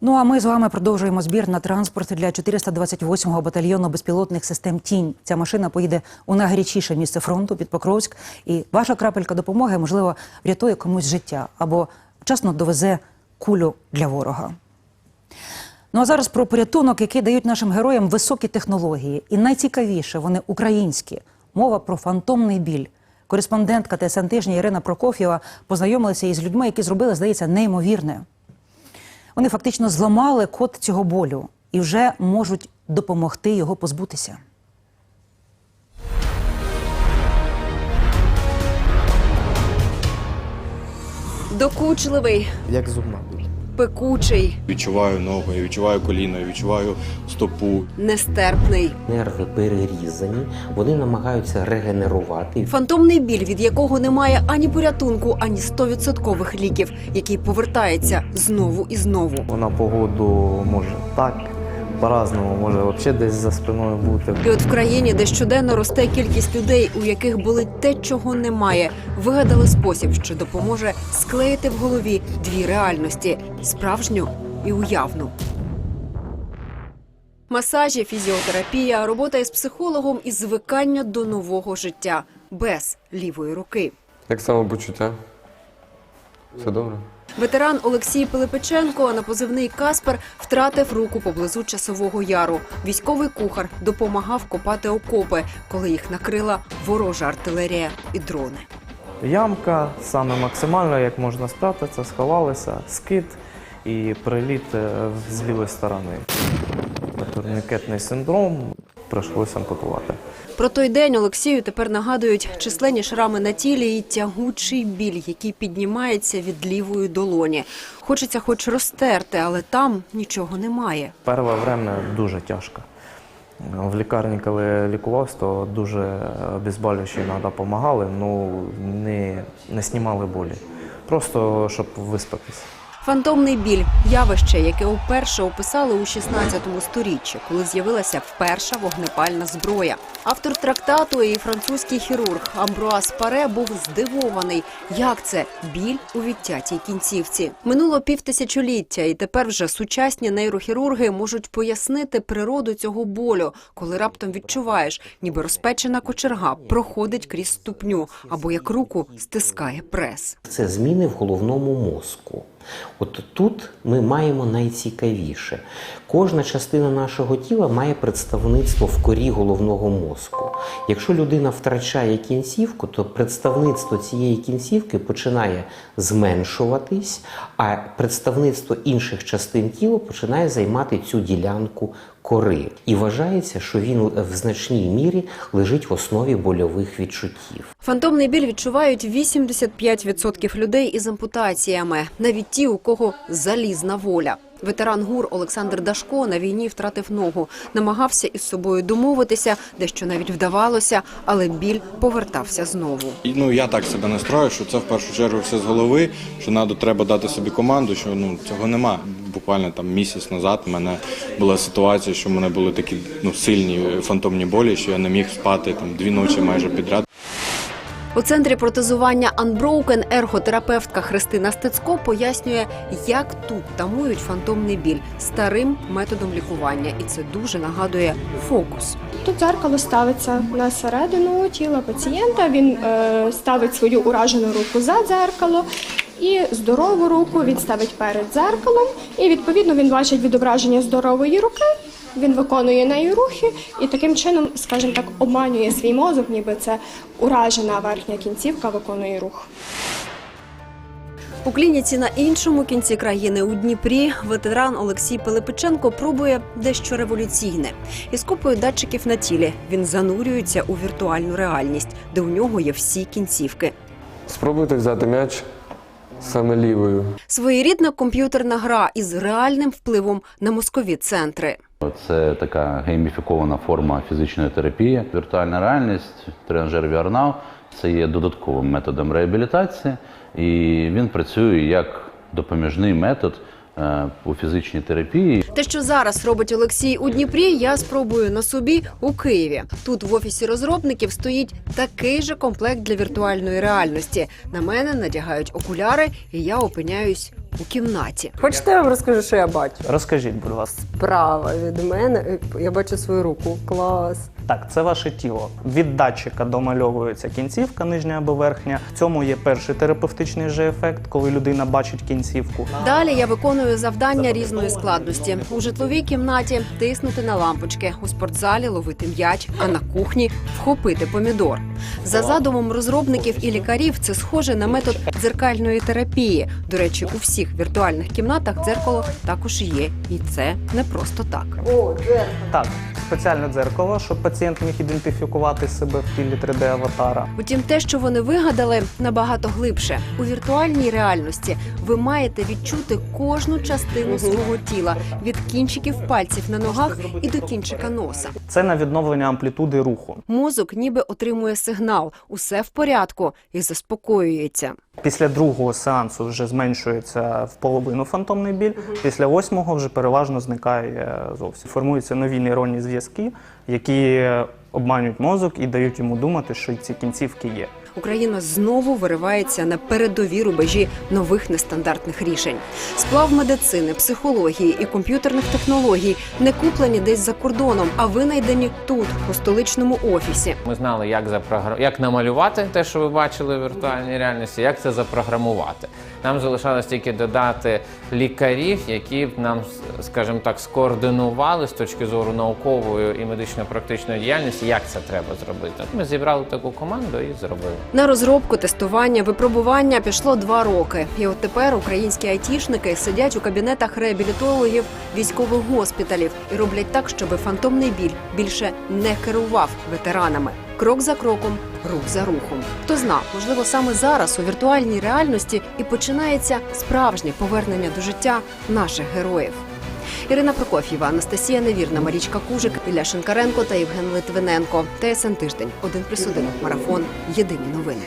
Ну а ми з вами продовжуємо збір на транспорт для 428-го батальйону безпілотних систем Тінь. Ця машина поїде у найгарячіше місце фронту під Покровськ. І ваша крапелька допомоги, можливо, врятує комусь життя або вчасно довезе кулю для ворога. Ну а зараз про порятунок, який дають нашим героям високі технології. І найцікавіше вони українські. Мова про фантомний біль. Кореспондентка ТСН тижня Ірина Прокоф'єва познайомилася із людьми, які зробили, здається, неймовірне. Вони фактично зламали код цього болю і вже можуть допомогти його позбутися. Докучливий, як зубна. Пекучий, Відчуваю ногу, я відчуваю коліно, я відчуваю стопу. нестерпний. Нерви перерізані, вони намагаються регенерувати. Фантомний біль, від якого немає ані порятунку, ані стовідсоткових ліків, який повертається знову і знову. Вона погоду може так, по-разному, може взагалі десь за спиною бути. І от в країні, де щоденно росте кількість людей, у яких болить те, чого немає, вигадали спосіб, що допоможе склеїти в голові дві реальності справжню і уявну. Масажі, фізіотерапія, робота із психологом і звикання до нового життя без лівої руки. Як самопочуття? Все добре? Ветеран Олексій Пилипиченко на позивний Каспер втратив руку поблизу часового яру. Військовий кухар допомагав копати окопи, коли їх накрила ворожа артилерія і дрони. Ямка саме максимально, як можна спрятатися, сховалися, скид і приліт е, з лівої сторони. Турнікетний синдром прийшлося ампутувати. Про той день Олексію тепер нагадують численні шрами на тілі і тягучий біль, який піднімається від лівої долоні. Хочеться хоч розтерти, але там нічого немає. Перше время дуже тяжко. В лікарні, коли лікувався, то дуже обезболюючі іноді допомагали, ну не, не знімали болі. Просто щоб виспатися. Фантомний біль явище, яке вперше описали у 16 сторіччі, коли з'явилася перша вогнепальна зброя. Автор трактату і французький хірург Амбруас Паре був здивований, як це біль у відтятій кінцівці. Минуло півтисячоліття, і тепер вже сучасні нейрохірурги можуть пояснити природу цього болю, коли раптом відчуваєш, ніби розпечена кочерга проходить крізь ступню або як руку стискає прес. Це зміни в головному мозку. От тут ми маємо найцікавіше. Кожна частина нашого тіла має представництво в корі головного мозку. Якщо людина втрачає кінцівку, то представництво цієї кінцівки починає зменшуватись, а представництво інших частин тіла починає займати цю ділянку кори. І вважається, що він в значній мірі лежить в основі больових відчуттів. Фантомний біль відчувають 85% людей із ампутаціями, навіть ті, у кого залізна воля. Ветеран ГУР Олександр Дашко на війні втратив ногу, намагався із собою домовитися, дещо навіть вдавалося, але біль повертався знову. Ну я так себе настрою, що це в першу чергу все з голови. Що надо, треба дати собі команду, що ну цього нема. Буквально там місяць назад в мене була ситуація, що в мене були такі ну сильні фантомні болі, що я не міг спати там дві ночі майже підряд. У центрі протезування Unbroken ерготерапевтка Христина Стецько пояснює, як тут тамують фантомний біль старим методом лікування, і це дуже нагадує фокус. Тут дзеркало ставиться на середину тіла пацієнта. Він е, ставить свою уражену руку за дзеркало. І здорову руку він ставить перед дзеркалом, і відповідно він бачить відображення здорової руки. Він виконує нею рухи і таким чином, скажімо так, обманює свій мозок, ніби це уражена верхня кінцівка виконує рух. У клініці на іншому кінці країни у Дніпрі ветеран Олексій Пилипиченко пробує дещо революційне. Із купою датчиків на тілі він занурюється у віртуальну реальність, де у нього є всі кінцівки. Спробуйте взяти м'яч саме лівою. Своєрідна комп'ютерна гра із реальним впливом на мозкові центри. Це така гейміфікована форма фізичної терапії. Віртуальна реальність, тренажер VRNow – це є додатковим методом реабілітації, і він працює як допоміжний метод е, у фізичній терапії. Те, що зараз робить Олексій у Дніпрі, я спробую на собі у Києві. Тут в офісі розробників стоїть такий же комплект для віртуальної реальності. На мене надягають окуляри, і я опиняюсь у кімнаті. Хочете, я вам розкажу, що я бачу? Розкажіть, будь ласка. Справа від мене е, я бачу свою руку. Клас. Так, це ваше тіло. Від датчика домальовується кінцівка, нижня або верхня. В цьому є перший терапевтичний же ефект, коли людина бачить кінцівку. Далі я виконую завдання різної складності у житловій кімнаті тиснути на лампочки, у спортзалі ловити м'яч, а на кухні вхопити помідор. За задумом розробників і лікарів, це схоже на метод дзеркальної терапії. До речі, у всіх віртуальних кімнатах дзеркало також є, і це не просто так. О, Так, спеціальне дзеркало, щоб пацієнт міг ідентифікувати себе в тілі 3D-аватара. Утім, те, що вони вигадали, набагато глибше. У віртуальній реальності ви маєте відчути кожну частину свого тіла від кінчиків пальців на ногах і до кінчика носа. Це на відновлення амплітуди руху. Мозок ніби отримує сигнал, усе в порядку і заспокоюється. Після другого сеансу вже зменшується в половину фантомний біль. Після восьмого вже переважно зникає зовсім. Формуються нові нейронні зв'язки, які обманюють мозок і дають йому думати, що ці кінцівки є. Україна знову виривається на передові рубежі нових нестандартних рішень. Сплав медицини, психології і комп'ютерних технологій не куплені десь за кордоном, а винайдені тут, у столичному офісі. Ми знали, як запрогра... як намалювати те, що ви бачили в віртуальній реальності, як це запрограмувати. Нам залишалось тільки додати лікарів, які б нам, скажімо так, скоординували з точки зору наукової і медично-практичної діяльності, як це треба зробити. Ми зібрали таку команду і зробили. На розробку, тестування, випробування пішло два роки. І от тепер українські айтішники сидять у кабінетах реабілітологів військових госпіталів і роблять так, щоб фантомний біль більше не керував ветеранами. Крок за кроком, рух за рухом. Хто зна, можливо, саме зараз у віртуальній реальності і починається справжнє повернення до життя наших героїв. Ірина Прокоф'єва, Анастасія Невірна, Марічка Кужик, Ілля Шинкаренко та Євген Литвиненко. ТСН тиждень 1+,1. Марафон. Єдині новини.